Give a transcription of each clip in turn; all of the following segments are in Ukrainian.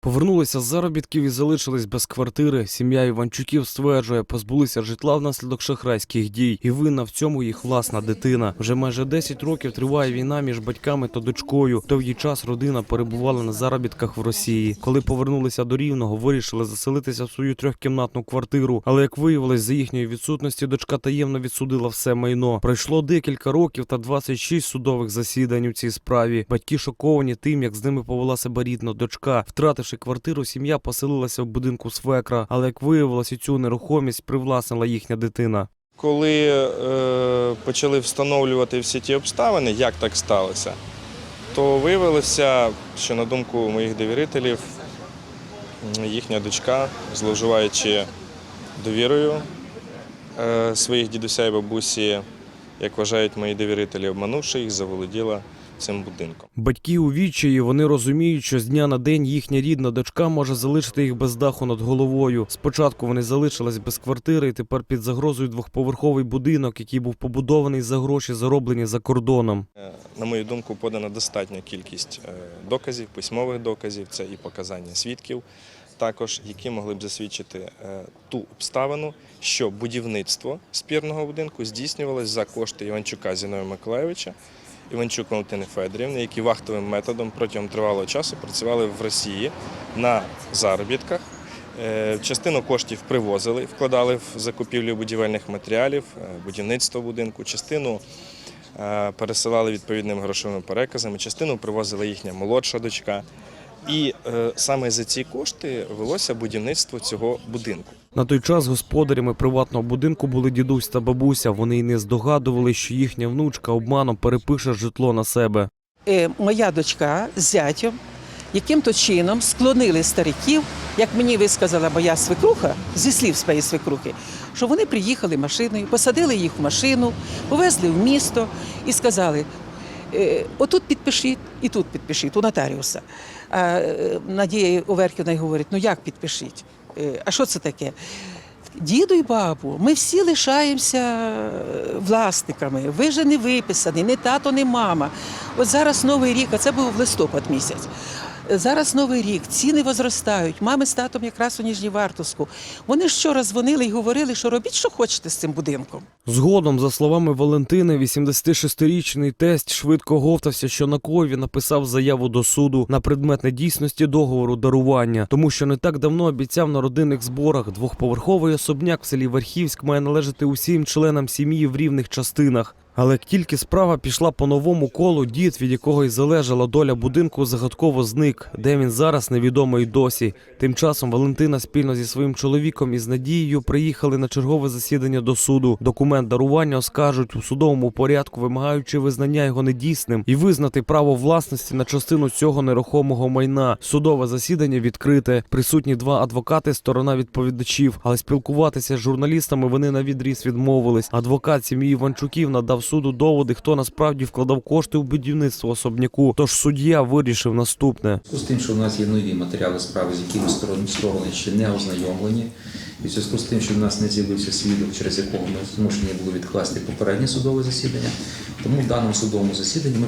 Повернулися з заробітків і залишились без квартири. Сім'я Іванчуків стверджує, позбулися житла внаслідок шахрайських дій, і винна в цьому їх власна дитина. Вже майже 10 років триває війна між батьками та дочкою. Довгий час родина перебувала на заробітках в Росії. Коли повернулися до Рівного, вирішили заселитися в свою трьохкімнатну квартиру. Але як виявилось, за їхньої відсутності дочка таємно відсудила все майно. Пройшло декілька років та 26 судових засідань у цій справі. Батьки шоковані тим, як з ними повела себе рідна дочка. Втративши квартиру, сім'я поселилася в будинку свекра. Але як виявилось, і цю нерухомість привласнила їхня дитина. Коли е, почали встановлювати всі ті обставини, як так сталося, то виявилося, що на думку моїх довірителів, їхня дочка, зловживаючи довірою е, своїх дідуся і бабусі, як вважають мої довірителі, обманувши їх, заволоділа цим будинком. Батьки у відчаї вони розуміють, що з дня на день їхня рідна дочка може залишити їх без даху над головою. Спочатку вони залишились без квартири, і тепер під загрозою двохповерховий будинок, який був побудований за гроші, зароблені за кордоном. Е, На мою думку, подана достатня кількість е, доказів, письмових доказів, це і показання свідків, також які могли б засвідчити е, ту обставину, що будівництво спірного будинку здійснювалось за кошти Іванчука Зіновія Миколайовича, Іванчук Валентини Федорівни, які вахтовим методом протягом тривалого часу працювали в Росії на заробітках. Е, Частину коштів привозили, вкладали в закупівлю будівельних матеріалів, е, будівництво будинку, частину пересилали відповідними грошовими переказами, частину привозила їхня молодша дочка. І е, саме за ці кошти велося будівництво цього будинку. На той час господарями приватного будинку були дідусь та бабуся. Вони й не здогадували, що їхня внучка обманом перепише житло на себе. Е, моя дочка з зятем яким-то чином склонили стариків, як мені висказала моя свекруха, зі слів своєї свекрухи, що вони приїхали машиною, посадили їх в машину, повезли в місто і сказали: е, отут підпишіть і тут підпишіть, у нотаріуса. А е, Надія Оверківна й говорить: ну як підпишіть? Е, А що це таке? Діду і бабу, ми всі лишаємося е, власниками. Ви же не виписані, не тато, не мама. От зараз новий рік, а це був листопад місяць. Зараз новий рік, ціни возростають. Мами з татом якраз у Ніжнівартовську. Вони вчора дзвонили і говорили, що робіть, що хочете з цим будинком. Згодом, за словами Валентини, 86-річний тесть швидко говтався, що на Кові написав заяву до суду на предмет недійсності договору дарування, тому що не так давно обіцяв на родинних зборах двохповерховий особняк в селі Верхівськ має належати усім членам сім'ї в рівних частинах. Але як тільки справа пішла по новому колу, дід, від якого й залежала доля будинку, загадково зник. Де він зараз, невідомо й досі. Тим часом Валентина спільно зі своїм чоловіком і з Надією приїхали на чергове засідання до суду. Документ дарування оскажуть у судовому порядку, вимагаючи визнання його недійсним і визнати право власності на частину цього нерухомого майна. Судове засідання відкрите. Присутні два адвокати, сторона відповідачів, але спілкуватися з журналістами вони на відріз відмовились. Адвокат сім'ї Іванчуків надав суду доводи, хто насправді вкладав кошти у будівництво особняку. Тож суддя вирішив наступне. з тим, що в нас є нові матеріали справи, з якими сторони сторони ще не ознайомлені, і в зв'язку з тим, що в нас не з'явився свідок, через якого ми змушені були відкласти попереднє судове засідання, тому в даному судовому засіданні ми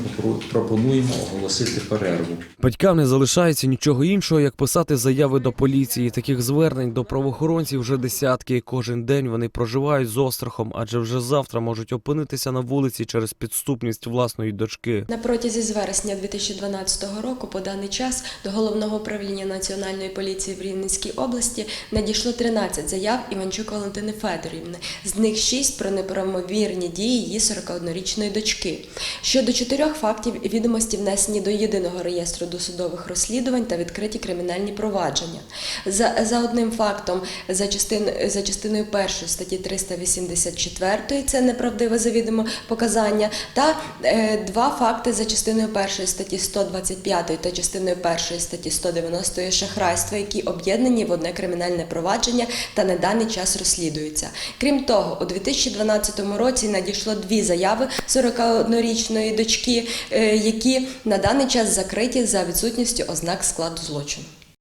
пропонуємо оголосити перерву. Батькам не залишається нічого іншого, як писати заяви до поліції. Таких звернень до правоохоронців вже десятки. Кожен день вони проживають з острахом, адже вже завтра можуть опинитися на вулиці через підступність власної дочки. На протязі з вересня 2012 року по даний час до головного управління національної поліції в Рівненській області надійшло 13 заяв Іванчук Валентини Федорівни. З них 6 про неправомірні дії її 41-річної дочки. Щодо чотирьох фактів відомості внесені до єдиного реєстру досудових розслідувань та відкриті кримінальні провадження. За, за одним фактом, за, частин, за частиною першої статті 384, це неправдиве завідомо показання, та е, два факти за частиною першої статті 125 та частиною першої статті 190 шахрайства, які об'єднані в одне кримінальне провадження та на даний час розслідуються. Крім того, у 2012 році надійшло дві заяви 41-річної дочки, е, які на даний час закриті за відсутністю ознак складу злочину.